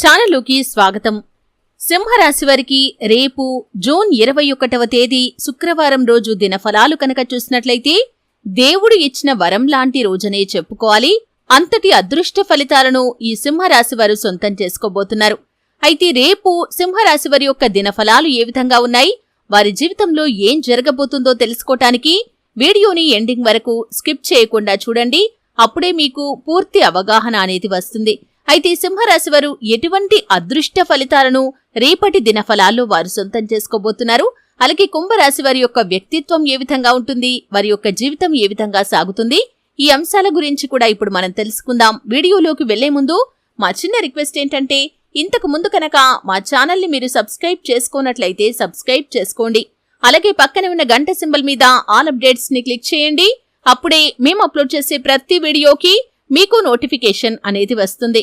ఛానలుకి స్వాగతం. సింహరాశి వారికి రేపు జూన్ ఇరవై ఒకటవ తేదీ శుక్రవారం రోజు దినఫలాలు కనుక చూసినట్లయితే దేవుడు ఇచ్చిన వరం లాంటి రోజనే చెప్పుకోవాలి. అంతటి అదృష్ట ఫలితాలను ఈ సింహరాశి వారు సొంతం చేసుకోబోతున్నారు. అయితే రేపు సింహరాశి వారి యొక్క దినఫలాలు ఏ విధంగా ఉన్నాయి? వారి జీవితంలో ఏం జరగబోతుందో తెలుసుకోటానికి వీడియోని ఎండింగ్ వరకు స్కిప్ చేయకుండా చూడండి. అప్పుడే మీకు పూర్తి అవగాహన అనేది వస్తుంది. అయితే సింహరాశి వారు ఎటువంటి అదృష్ట ఫలితాలను రేపటి దినఫలాల్లో వారు సొంతం చేసుకోబోతున్నారు? అలాగే కుంభరాశి వారి యొక్క వ్యక్తిత్వం ఏ విధంగా ఉంటుంది? వారి యొక్క జీవితం ఏ విధంగా సాగుతుంది? ఈ అంశాల గురించి కూడా ఇప్పుడు మనం తెలుసుకుందాం. వీడియోలోకి వెళ్ళే ముందు మా చిన్న రిక్వెస్ట్ ఏంటంటే ఇంతకు ముందు కనుక మా ఛానల్ని మీరు సబ్స్క్రైబ్ చేసుకోనట్లయితే సబ్స్క్రైబ్ చేసుకోండి. అలాగే పక్కన ఉన్న గంట సింబల్ మీద ఆల్ అప్డేట్స్ని క్లిక్ చేయండి. అప్పుడే మేము అప్లోడ్ చేసే ప్రతి వీడియోకి మీకు నోటిఫికేషన్ అనేది వస్తుంది.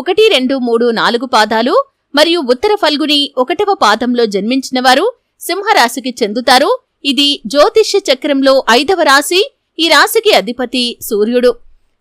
ఒకటి రెండు మూడు నాలుగు పాదాలు మరియు ఉత్తర ఫల్గుని ఒకటవ పాదంలో జన్మించినవారు సింహరాశికి చెందుతారు. ఇది జ్యోతిష్య చక్రంలో ఐదవ రాశి. ఈ రాశికి అధిపతి సూర్యుడు.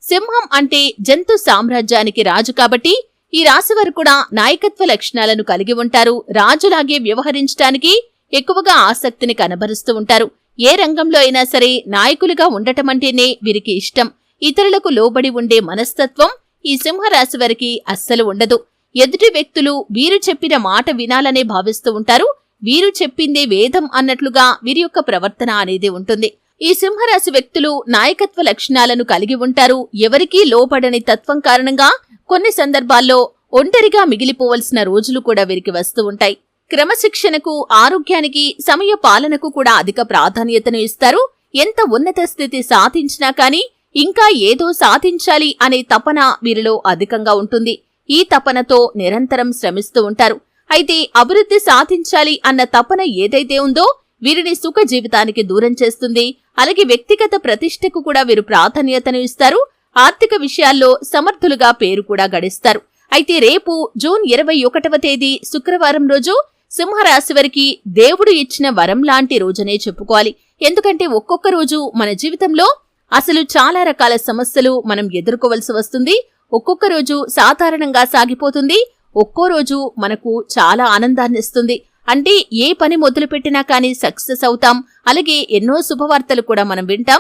సింహం అంటే జంతు సామ్రాజ్యానికి రాజు కాబట్టి ఈ రాశి వారు కూడా నాయకత్వ లక్షణాలను కలిగి ఉంటారు. రాజులాగే వ్యవహరించడానికి ఎక్కువగా ఆసక్తిని కనబరుస్తూ ఉంటారు. ఏ రంగంలో అయినా సరే నాయకులుగా ఉండటమంటేనే వీరికి ఇష్టం. ఇతరులకు లోబడి ఉండే మనస్తత్వం ఈ సింహరాశి వారికి అస్సలు ఉండదు. ఎదుటి వ్యక్తులు వీరు చెప్పిన మాట వినాలనే భావిస్తూ ఉంటారు. వీరు చెప్పిందే వేదం అన్నట్లుగా వీరి యొక్క ప్రవర్తన అనేది ఉంటుంది. ఈ సింహరాశి వ్యక్తులు నాయకత్వ లక్షణాలను కలిగి ఉంటారు. ఎవరికీ లోపడని తత్వం కారణంగా కొన్ని సందర్భాల్లో ఒంటరిగా మిగిలిపోవలసిన రోజులు కూడా వీరికి వస్తూ ఉంటాయి. క్రమశిక్షణకు ఆరోగ్యానికి సమయ పాలనకు కూడా అధిక ప్రాధాన్యతను ఇస్తారు. ఎంత ఉన్నత స్థితి సాధించినా కానీ ఇంకా ఏదో సాధించాలి అనే తపన వీరిలో అధికంగా ఉంటుంది. ఈ తపనతో నిరంతరం శ్రమిస్తూ ఉంటారు. అయితే అభివృద్ధి సాధించాలి అన్న తపన ఏదైతే ఉందో వీరిని సుఖ జీవితానికి దూరం చేస్తుంది. అలాగే వ్యక్తిగత ప్రతిష్టకు కూడా వీరు ప్రాధాన్యతను ఇస్తారు. ఆర్థిక విషయాల్లో సమర్థులుగా పేరు కూడా గడిస్తారు. అయితే రేపు జూన్ ఇరవై ఒకటవ తేదీ శుక్రవారం రోజు సింహరాశి వారికి దేవుడు ఇచ్చిన వరం లాంటి రోజునే చెప్పుకోవాలి. ఎందుకంటే ఒక్కొక్క రోజు మన జీవితంలో అసలు చాలా రకాల సమస్యలు మనం ఎదుర్కోవలసి వస్తుంది. ఒక్కొక్క రోజు సాధారణంగా సాగిపోతుంది. ఒక్కో రోజు మనకు చాలా ఆనందాన్ని ఇస్తుంది. అంటే ఏ పని మొదలుపెట్టినా కానీ సక్సెస్ అవుతాం. అలాగే ఎన్నో శుభవార్తలు కూడా మనం వింటాం.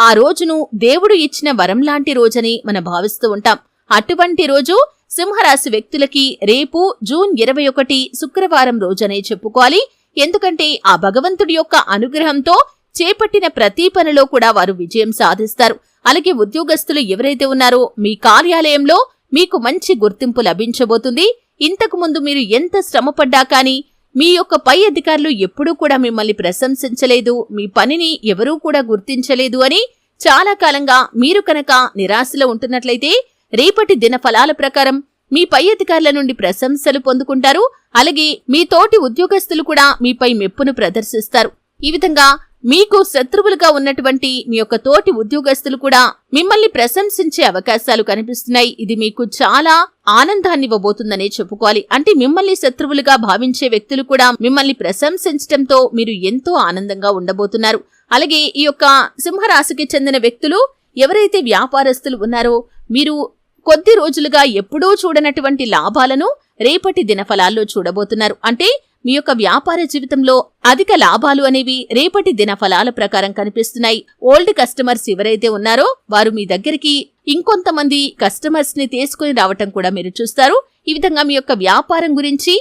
ఆ రోజును దేవుడు ఇచ్చిన వరం లాంటి రోజని మనం భావిస్తూ ఉంటాం. అటువంటి రోజు సింహరాశి వ్యక్తులకి రేపు జూన్ ఇరవై ఒకటి శుక్రవారం రోజనే చెప్పుకోవాలి. ఎందుకంటే ఆ భగవంతుడి యొక్క అనుగ్రహంతో చేపట్టిన ప్రతి పనిలో కూడా వారు విజయం సాధిస్తారు. అలాగే ఉద్యోగస్తులు ఎవరైతే ఉన్నారో మీ కార్యాలయంలో మీకు మంచి గుర్తింపు లభించబోతుంది. ఇంతకు ముందు మీరు ఎంత శ్రమపడ్డా కానీ మీ యొక్క పై అధికారులు ఎప్పుడూ కూడా మిమ్మల్ని ప్రశంసించలేదు. మీ పనిని ఎవరూ కూడా గుర్తించలేదు అని చాలా కాలంగా మీరు కనుక నిరాశలో ఉంటున్నట్లయితే రేపటి దిన ఫలాల ప్రకారం మీ పై అధికారుల నుండి ప్రశంసలు పొందుకుంటారు. అలాగే మీ తోటి ఉద్యోగస్తులు కూడా మీపై మెప్పును ప్రదర్శిస్తారు. ఈ విధంగా మీకు శత్రువులుగా ఉన్నటువంటి మీ యొక్క తోటి ఉద్యోగస్తులు కూడా మిమ్మల్ని ప్రశంసించే అవకాశాలు కనిపిస్తున్నాయి. ఇది మీకు చాలా ఆనందాన్ని ఇవ్వబోతుందనే చెప్పుకోవాలి. అంటే మిమ్మల్ని శత్రువులుగా భావించే వ్యక్తులు కూడా మిమ్మల్ని ప్రశంసించడంతో మీరు ఎంతో ఆనందంగా ఉండబోతున్నారు. అలాగే ఈ యొక్క సింహరాశికి చెందిన వ్యక్తులు ఎవరైతే వ్యాపారస్తులు ఉన్నారో మీరు కొద్ది రోజులుగా ఎప్పుడూ చూడనటువంటి లాభాలను రేపటి దినఫలాల్లో చూడబోతున్నారు. అంటే మీ యొక్క వ్యాపార జీవితంలో అధిక లాభాలు అనేవి రేపటి దిన ఫలాల ప్రకారం కనిపిస్తున్నాయి. ఓల్డ్ కస్టమర్స్ ఎవరైతే ఉన్నారో వారు మీ దగ్గరికి ఇంకొంతమంది కస్టమర్స్ని తీసుకుని రావటం కూడా మీరు చూస్తారు. ఈ విధంగా మీ యొక్క వ్యాపారం గురించి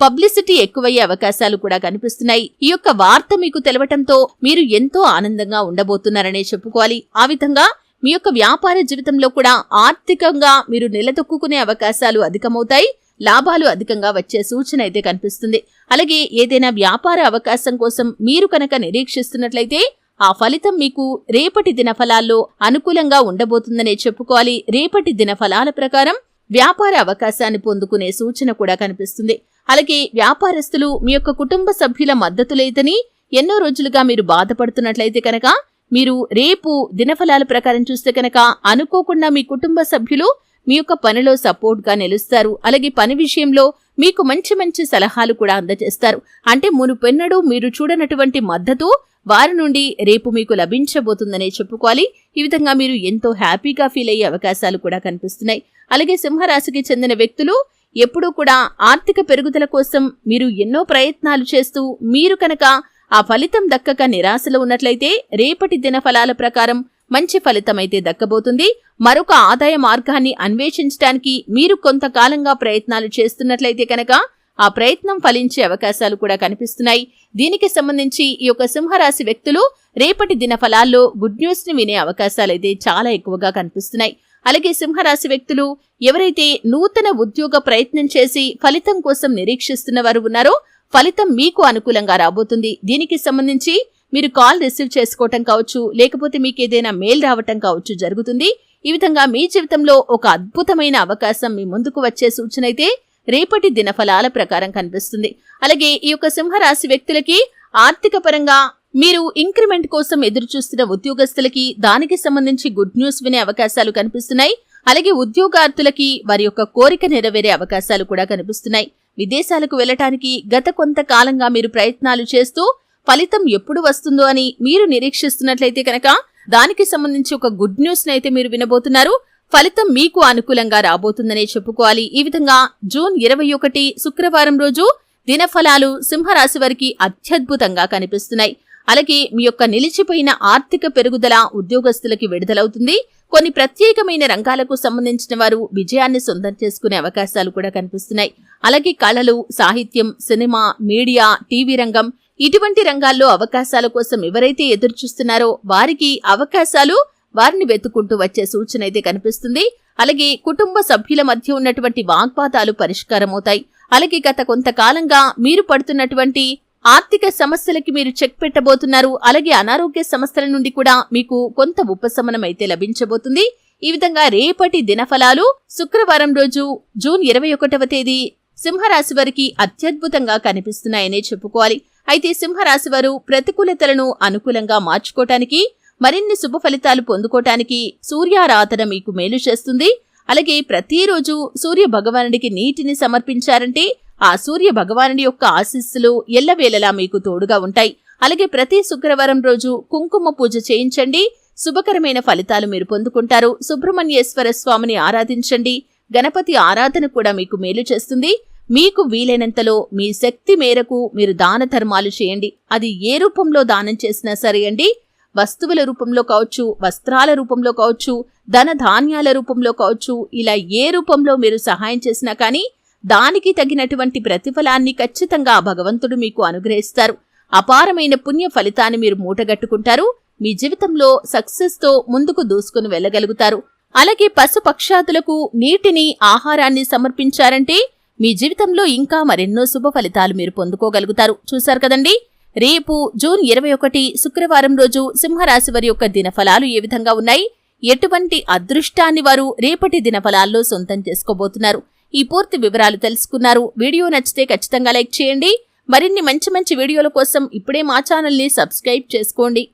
పబ్లిసిటీ ఎక్కువయ్యే అవకాశాలు కూడా కనిపిస్తున్నాయి. ఈ యొక్క వార్త మీకు తెలవటంతో మీరు ఎంతో ఆనందంగా ఉండబోతున్నారనే చెప్పుకోవాలి. ఆ విధంగా మీ యొక్క వ్యాపార జీవితంలో కూడా ఆర్థికంగా మీరు నిలదొక్కునే అవకాశాలు అధికమవుతాయి. లాభాలు అధికంగా వచ్చే సూచన అయితే కనిపిస్తుంది. అలాగే ఏదైనా వ్యాపార అవకాశం కోసం మీరు కనుక నిరీక్షిస్తున్నట్లయితే ఆ ఫలితం మీకు రేపటి దిన ఫలాల్లో అనుకూలంగా ఉండబోతుందనే చెప్పుకోవాలి. రేపటి దిన ఫలాల ప్రకారం వ్యాపార అవకాశాన్ని పొందుకునే సూచన కూడా కనిపిస్తుంది. అలాగే వ్యాపారస్తులు మీ యొక్క కుటుంబ సభ్యుల మద్దతు లేదని ఎన్నో రోజులుగా మీరు బాధపడుతున్నట్లయితే కనుక మీరు రేపు దినఫలాల ప్రకారం చూస్తే కనుక అనుకోకుండా మీ కుటుంబ సభ్యులు మీ యొక్క పనిలో సపోర్ట్గా నిలుస్తారు. అలాగే పని విషయంలో మీకు మంచి మంచి సలహాలు కూడా అందజేస్తారు. అంటే మునుపెన్నడూ మీరు చూడనటువంటి మద్దతు వారి నుండి రేపు మీకు లభించబోతుందనే చెప్పుకోవాలి. ఈ విధంగా మీరు ఎంతో హ్యాపీగా ఫీల్ అయ్యే అవకాశాలు కూడా కనిపిస్తున్నాయి. అలాగే సింహరాశికి చెందిన వ్యక్తులు ఎప్పుడూ కూడా ఆర్థిక పెరుగుదల కోసం మీరు ఎన్నో ప్రయత్నాలు చేస్తూ మీరు కనుక ఆ ఫలితం దక్కక నిరాశలో ఉన్నట్లయితే రేపటి దిన ఫలాల ప్రకారం మంచి ఫలితమైతే దక్కబోతుంది. మరొక ఆదాయ మార్గాన్ని అన్వేషించడానికి మీరు కొంతకాలంగా ప్రయత్నాలు చేస్తున్నట్లయితే కనుక ఆ ప్రయత్నం ఫలించే అవకాశాలు కూడా కనిపిస్తున్నాయి. దీనికి సంబంధించి ఈ యొక్క సింహరాశి వ్యక్తులు రేపటి దిన ఫలాల్లో గుడ్ న్యూస్ని వినే అవకాశాలైతే చాలా ఎక్కువగా కనిపిస్తున్నాయి. అలాగే సింహరాశి వ్యక్తులు ఎవరైతే నూతన ఉద్యోగ ప్రయత్నం చేసి ఫలితం కోసం నిరీక్షిస్తున్న వారు ఉన్నారో ఫలితం మీకు అనుకూలంగా రాబోతుంది. దీనికి సంబంధించి మీరు కాల్ రిసీవ్ చేసుకోవటం కావచ్చు లేకపోతే మీకు ఏదైనా మెయిల్ రావటం కావచ్చు జరుగుతుంది. ఈ విధంగా మీ జీవితంలో ఒక అద్భుతమైన అవకాశం మీ ముందుకు వచ్చే సూచన అయితే రేపటి దినఫలాల ప్రకారం కనిపిస్తుంది. అలాగే ఈ యొక్క సింహరాశి వ్యక్తులకి ఆర్థిక పరంగా మీరు ఇంక్రిమెంట్ కోసం ఎదురు చూస్తున్న ఉద్యోగస్తులకి దానికి సంబంధించి గుడ్ న్యూస్ వినే అవకాశాలు కనిపిస్తున్నాయి. అలాగే ఉద్యోగార్థులకి వారి యొక్క కోరిక నెరవేరే అవకాశాలు కూడా కనిపిస్తున్నాయి. విదేశాలకు వెళ్ళటానికి గత కొంతకాలంగా మీరు ప్రయత్నాలు చేస్తూ ఫలితం ఎప్పుడు వస్తుందో అని మీరు నిరీక్షిస్తున్నట్లయితే కనుక దానికి సంబంధించి ఒక గుడ్ న్యూస్ అయితే మీరు వినబోతున్నారు. ఫలితం మీకు అనుకూలంగా రాబోతుందనే చెప్పుకోవాలి. ఈ విధంగా జూన్ ఇరవై ఒకటి శుక్రవారం రోజు దినఫలాలు సింహరాశి వారికి అత్యద్భుతంగా కనిపిస్తున్నాయి. అలాగే మీ యొక్క నిలిచిపోయిన ఆర్థిక పెరుగుదల ఉద్యోగస్తులకి విడుదలవుతుంది. కొన్ని ప్రత్యేకమైన రంగాలకు సంబంధించిన వారు విజయాన్ని సొంతం చేసుకునే అవకాశాలు కూడా కనిపిస్తున్నాయి. అలాగే కళలు సాహిత్యం సినిమా మీడియా టీవీ రంగం ఇటువంటి రంగాల్లో అవకాశాల కోసం ఎవరైతే ఎదురుచూస్తున్నారో వారికి అవకాశాలు వారిని వెతుకుంటూ వచ్చే సూచన అయితే కనిపిస్తుంది. అలాగే కుటుంబ సభ్యుల మధ్య ఉన్నటువంటి వాగ్వాదాలు పరిష్కారమవుతాయి. అలాగే గత కొంతకాలంగా మీరు పడుతున్నటువంటి ఆర్థిక సమస్యలకి మీరు చెక్ పెట్టబోతున్నారు. అలాగే అనారోగ్య సమస్యల నుండి కూడా మీకు కొంత ఉపశమనం అయితే లభించబోతుంది. ఈ విధంగా రేపటి దినఫలాలు శుక్రవారం రోజు జూన్ ఇరవై ఒకటవ తేదీ సింహరాశి వారికి అత్యద్భుతంగా కనిపిస్తున్నాయనే చెప్పుకోవాలి. అయితే సింహరాశి వారు ప్రతికూలతలను అనుకూలంగా మార్చుకోవటానికి మరిన్ని శుభ ఫలితాలు పొందుకోవటానికి సూర్యారాధన మీకు మేలు చేస్తుంది. అలాగే ప్రతిరోజు సూర్య భగవానుడికి నీటిని సమర్పించారంటే ఆ సూర్య భగవానుడి యొక్క ఆశీస్సులు ఎల్లవేళలా మీకు తోడుగా ఉంటాయి. అలాగే ప్రతి శుక్రవారం రోజు కుంకుమ పూజ చేయించండి. శుభకరమైన ఫలితాలు మీరు పొందుకుంటారు. సుబ్రహ్మణ్యేశ్వర స్వామిని ఆరాధించండి. గణపతి ఆరాధన కూడా మీకు మేలు చేస్తుంది. మీకు వీలైనంతలో మీ శక్తి మేరకు మీరు దాన ధర్మాలు చేయండి. అది ఏ రూపంలో దానం చేసినా సరే అండి. వస్తువుల రూపంలో కావచ్చు వస్త్రాల రూపంలో కావచ్చు ధన ధాన్యాల రూపంలో కావచ్చు ఇలా ఏ రూపంలో మీరు సహాయం చేసినా కానీ దానికి తగినటువంటి ప్రతిఫలాన్ని ఖచ్చితంగా భగవంతుడు మీకు అనుగ్రహిస్తారు. అపారమైన పుణ్య ఫలితాన్ని మీరు మూటగట్టుకుంటారు. మీ జీవితంలో సక్సెస్తో ముందుకు దూసుకుని వెళ్ళగలుగుతారు. అలాగే పశుపక్షాదులకు నీటిని ఆహారాన్ని సమర్పించారంటే మీ జీవితంలో ఇంకా మరెన్నో శుభ ఫలితాలు మీరు పొందుకోగలుగుతారు. చూశారు కదండి? రేపు జూన్ ఇరవై ఒకటి శుక్రవారం రోజు సింహరాశి వారి యొక్క దినఫలాలు ఏ విధంగా ఉన్నాయి? ఎటువంటి అదృష్టాన్ని వారు రేపటి దినఫలాల్లో సొంతం చేసుకోబోతున్నారు? ఈ పూర్తి వివరాలు తెలుసుకున్నారు. వీడియో నచ్చితే ఖచ్చితంగా లైక్ చేయండి. మరిన్ని మంచి మంచి వీడియోల కోసం ఇప్పుడే మా ఛానల్ని సబ్స్క్రైబ్ చేసుకోండి.